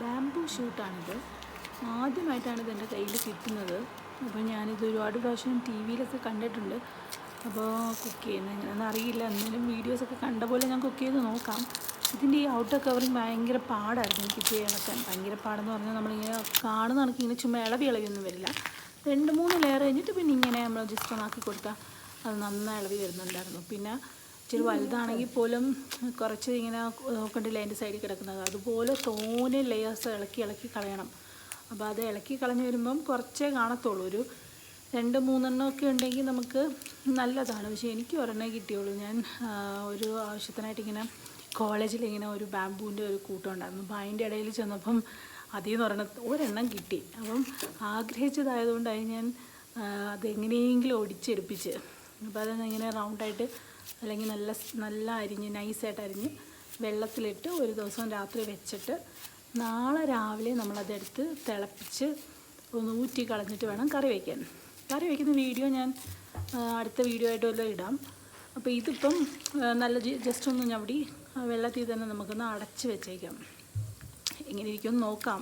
Bamboo ഷൂട്ടാണിത്. ആദ്യമായിട്ടാണ് ഇത് എന്റെ കയ്യിൽ കിട്ടുന്നത്. അപ്പോൾ ഞാനിത് ഒരുപാട് പ്രാവശ്യം ടി വിയിലൊക്കെ കണ്ടിട്ടുണ്ട്. അപ്പോൾ കുക്ക് ചെയ്യുന്നത് എങ്ങനെയാണെന്ന് അറിയില്ല. എന്തെങ്കിലും വീഡിയോസൊക്കെ കണ്ട പോലെ ഞാൻ കുക്ക് ചെയ്ത് നോക്കാം. ഇതിന്റെ ഈ ഔട്ടർ കവറിങ് ഭയങ്കര പാടായിരുന്നു. എനിക്ക് ചെയ്യാനൊക്കെ ഭയങ്കര പാടെന്ന് പറഞ്ഞാൽ നമ്മളിങ്ങനെ കാണുന്ന കണക്ക് ഇങ്ങനെ ചുമ്മാ ഇളവി ഇളവിയൊന്നും വരില്ല. രണ്ട് മൂന്ന് ലെയർ കഴിഞ്ഞിട്ട് പിന്നെ ഇങ്ങനെ നമ്മൾ ജസ്റ്റ് ഒന്നാക്കി കൊടുത്താൽ അത് നന്നായി ഇളവി വരുന്നുണ്ടായിരുന്നു. പിന്നെ ഇച്ചിരി വലുതാണെങ്കിൽ പോലും കുറച്ച് ഇങ്ങനെ നോക്കണ്ടില്ല അതിന്റെ സൈഡിൽ കിടക്കുന്നത്? അതുപോലെ തോനെ ലെയേഴ്സ് ഇളക്കി ഇളക്കി കളയണം. അപ്പോൾ അത് ഇളക്കി കളഞ്ഞ് വരുമ്പം കുറച്ചേ കാണത്തുള്ളൂ. ഒരു രണ്ട് മൂന്നെണ്ണം ഒക്കെ ഉണ്ടെങ്കിൽ നമുക്ക് നല്ലതാണ്. പക്ഷേ എനിക്ക് ഒരെണ്ണേ കിട്ടിയുള്ളൂ. ഞാൻ ഒരു ആവശ്യത്തിനായിട്ട് ഇങ്ങനെ കോളേജിൽ ഇങ്ങനെ ഒരു ബാംബൂന്റെ ഒരു കൂട്ടം ഉണ്ടായിരുന്നു. അപ്പോൾ അതിന്റെ ഇടയിൽ ചെന്നപ്പം അതിൽ നിന്ന് ഒരെണ്ണം ഒരെണ്ണം കിട്ടി. അപ്പം ആഗ്രഹിച്ചതായതുകൊണ്ട് അത് ഞാൻ അതെങ്ങനെയെങ്കിലും ഒടിച്ചെടുപ്പിച്ച്. അപ്പോൾ അതെങ്ങനെ റൗണ്ടായിട്ട് അല്ലെങ്കിൽ നല്ല നല്ല അരിഞ്ഞ് നൈസായിട്ട് അരിഞ്ഞ് വെള്ളത്തിലിട്ട് ഒരു ദിവസം രാത്രി വെച്ചിട്ട് നാളെ രാവിലെ നമ്മളതെടുത്ത് തിളപ്പിച്ച് ഒന്ന് ഊറ്റി കളഞ്ഞിട്ട് വേണം കറി വയ്ക്കാൻ കറി വയ്ക്കുന്ന വീഡിയോ ഞാൻ അടുത്ത വീഡിയോ ആയിട്ട് വല്ലതും ഇടാം. അപ്പോൾ ഇതിപ്പം നല്ല ജസ്റ്റ് ഒന്ന് ഞവടി വെള്ളത്തിൽ തന്നെ നമുക്കൊന്ന് അടച്ച് വെച്ചേക്കാം. എങ്ങനെ ഇരിക്കുമെന്ന് നോക്കാം.